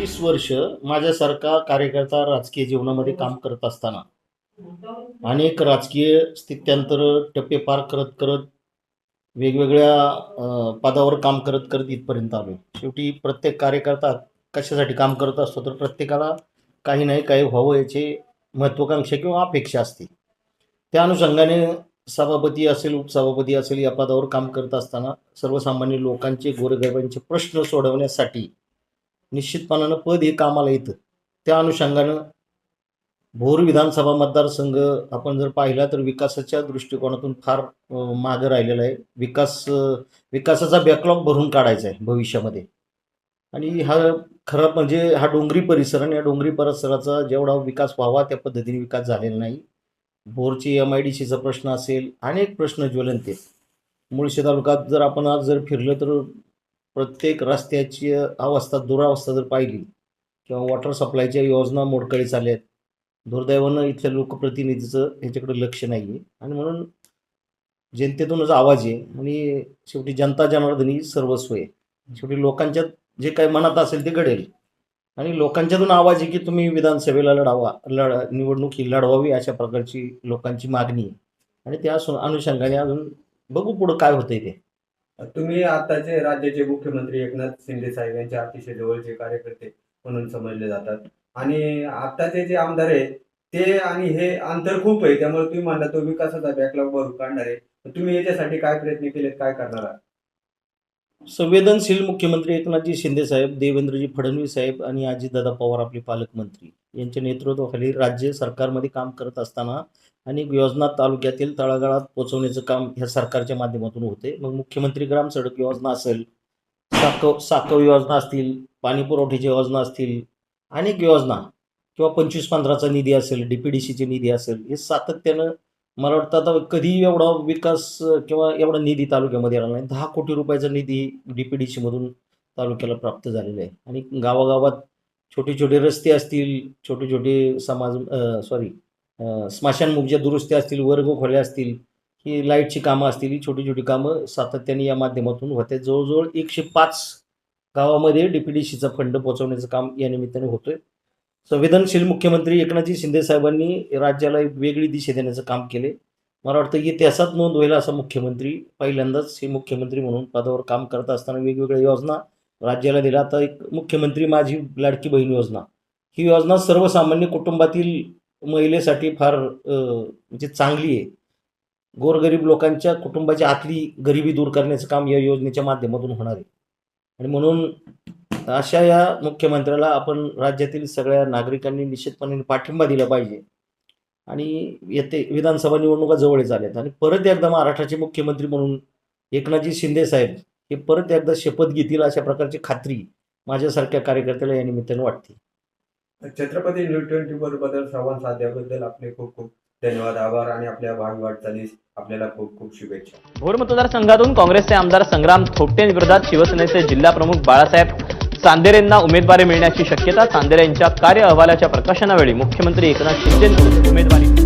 वर्ष माझ्यासारखा कार्यकर्ता राजकीय जीवनामध्ये काम करत असताना अनेक राजकीय स्थित्यांतर टप्पे पार करत करत वेगवेगळ्या पदावर काम करत करत इथपर्यंत आलो शेवटी प्रत्येक कार्यकर्ता कशासाठी काम करत असतो तर प्रत्येकाला काही नाही काही व्हावं याची महत्त्वाकांक्षा किंवा अपेक्षा असते. त्या अनुषंगाने सभापती असेल उपसभापती असेल या पदावर काम करत असताना सर्वसामान्य लोकांचे गोरगरिबांचे प्रश्न सोडवण्यासाठी निश्चितपणानं पद हे कामाला येतं. त्या अनुषंगानं भोर विधानसभा मतदारसंघ आपण जर पाहिला तर विकासाच्या दृष्टिकोनातून फार मागं राहिलेला आहे. विकास विकासाचा बॅकलॉग भरून काढायचा आहे भविष्यामध्ये. आणि हा खरं म्हणजे हा डोंगरी परिसर आणि या डोंगरी परिसराचा जेवढा विकास व्हावा त्या पद्धतीने विकास झालेला नाही. भोरची एम आय डी सीचा प्रश्न असेल अनेक प्रश्न ज्वलंत आहेत. मुळशी तालुक्यात जर आपण आज जर फिरलं तर प्रत्येक रस्त्याची अवस्था दुरावस्था जर पाहिली किंवा वॉटर सप्लायच्या योजना मोडकळीस आल्या आहेत दुर्दैवानं इथल्या लोकप्रतिनिधीचं ह्याच्याकडे लक्ष नाही आहे आणि म्हणून जनतेतूनच आवाज आहे आणि शेवटी जनता जनार्दनी सर्वस्व आहे. शेवटी लोकांच्या जे काही मनात असेल ते घडेल. आणि लोकांच्यातून आवाज आहे की तुम्ही विधानसभेला लढावा लढ निवडणूक ही लढवावी अशा प्रकारची लोकांची मागणी आहे. आणि त्या अनुषंगाने अजून बघू पुढं काय होतंय ते. तुम्ही आताचे राज्याचे मुख्यमंत्री एकनाथ शिंदे साहेब यांचे अतिशय जवळचे कार्यकर्ते म्हणून समजले जातात. आणि आताचे जे आमदार आहेत ते आणि हे अंतर खूप आहे त्यामुळे तुम्ही म्हणला तो विकासाचा बॅकलॉग भरून काढणार आहे. तुम्ही याच्यासाठी काय प्रयत्न केलेत काय करणार आहात? संवेदनशील मुख्यमंत्री एकनाथजी शिंदे साहेब देवेंद्रजी फडणवीस साहेब आणि अजितदादा पवार आपले पालकमंत्री यांच्या नेतृत्वाखाली राज्य सरकारमध्ये काम करत असताना अनेक योजना तालुक्यातील तळागाळात पोहोचवण्याचं काम ह्या सरकारच्या माध्यमातून होते. मग मुख्यमंत्री ग्राम सडक योजना असेल साकव साकव योजना असतील पाणी पुरवठ्याच्या योजना असतील अनेक योजना किंवा पंचवीस पंधराचा निधी असेल डी पी डी सीचे निधी असेल हे सातत्यानं मला वाटतं आता कधी एवढा विकास किंवा एवढा निधी तालुक्यामध्ये आला नाही. दहा कोटी रुपयाचा निधी डी पी डी सीमधून तालुक्याला प्राप्त झालेला आहे. आणि गावागावात छोटे छोटे रस्ते असतील छोटे छोटे समाज सॉरी स्मशानमुखच्या दुरुस्त्या असतील वर्ग खोल्या असतील ही लाईटची कामं असतील ही छोटी छोटी कामं सातत्याने या माध्यमातून होते. जवळजवळ एकशे पाच गावामध्ये डी पी डी सीचा फंड पोहोचवण्याचं काम या निमित्ताने होतोय. संवेदनशील मुख्यमंत्री एकनाथजी शिंदे साहेबांनी राज्याला एक वेगळी दिशा देण्याचं काम केले मला वाटतं इतिहासात नोंद होईल असा मुख्यमंत्री पहिल्यांदाच हे मुख्यमंत्री म्हणून पदावर काम करत असताना वेगवेगळ्या योजना राज्याला दिल्या. आता एक मुख्यमंत्री माझी लाडकी बहीण योजना. ही योजना सर्वसामान्य कुटुंबातील महिलेसाठी फार म्हणजे चांगली आहे. गोरगरीब लोकांच्या कुटुंबाची आतली गरिबी दूर करण्याचं काम या योजनेच्या माध्यमातून होणार आहे. आणि म्हणून अशा या मुख्यमंत्र्याला आपण राज्यातील सगळ्या नागरिकांनी निश्चितपणे पाठिंबा दिला पाहिजे. आणि येते विधानसभा निवडणुका जवळच आल्यात. आणि परत एकदा महाराष्ट्राचे मुख्यमंत्री म्हणून एकनाथजी शिंदे साहेब हे परत एकदा शपथ घेतील अशा प्रकारची खात्री माझ्यासारख्या कार्यकर्त्याला या निमित्ताने वाटते. छत्रपती न्यू ट्वेंटी फोरबद्दल संवाद साधल्याबद्दल आपले खूप खूप धन्यवाद आभार आणि आपल्या भावी वाटचालीस आपल्याला खूप खूप शुभेच्छा. भोर मतदारसंघातून काँग्रेसचे आमदार संग्राम थोपटेंविरोधात शिवसेनेचे जिल्हा प्रमुख बाळासाहेब चांदेरेंना उमेदवारी मिळण्याची शक्यता चांदेरे यांच्या कार्य अहवालाच्या प्रकाशनावेळी मुख्यमंत्री एकनाथ शिंदे उमेदवारी